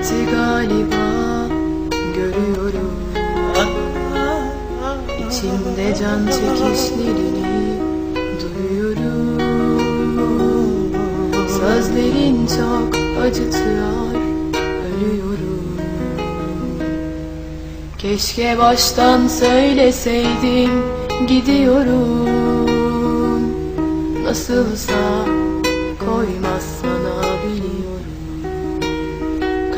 bitti galiba görüyorum. İçimde can çekişlerini duyuyorum. Sözlerin çok acıtıyor ölüyorum. Keşke baştan söyleseydin gidiyorum. Nasılsa koymaz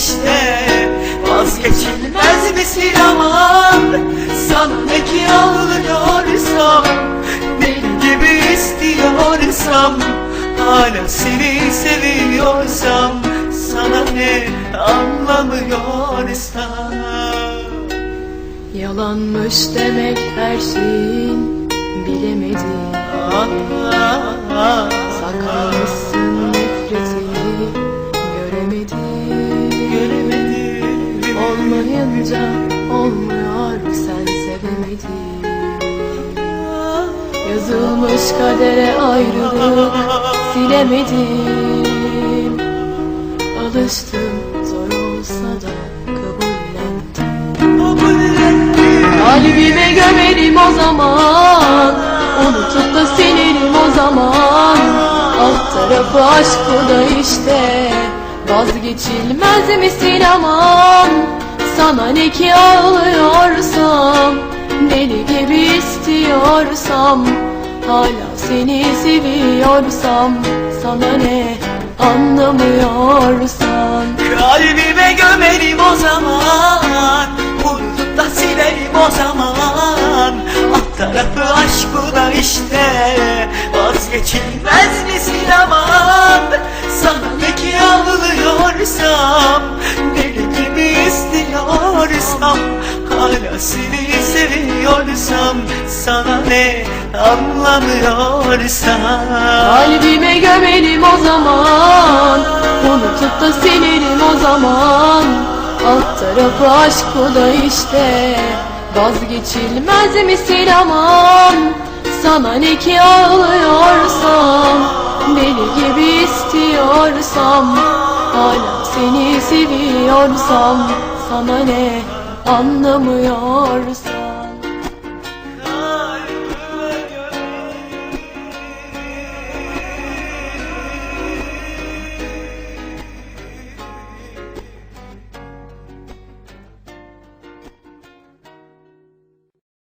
işte. Vazgeçilmez misin aman Sana ne ki ağlıyorsam Deli gibi istiyorsam Hala seni seviyorsam Sana ne anlamıyorsam. Yalanmış demek her şeyin Olmayınca olmuyor sen sevemedin. Yazılmış kadere ayrılık silemedim Alıştım zor olsa da kabullendim. Kalbime gömerim o zaman. Unutup da silerim o zaman. Alt tarafı aşk da işte. Vazgeçilmez misin aman Sana ne ki ağlıyorsam Deli gibi istiyorsam Hala seni seviyorsam Sana ne anlamıyorsan Kalbime gömerim o zaman Unutup da silerim o zaman. Alt tarafı Sana ne anlamıyorsam. Kalbime gömelim o zaman. Unutup da silerim o zaman. Alt tarafı aşk bu da işte. Vazgeçilmez misin aman Sana ne ki ağlıyorsam? Deli gibi istiyorsam. Hala seni seviyorsam. Sana ne anlamıyorsam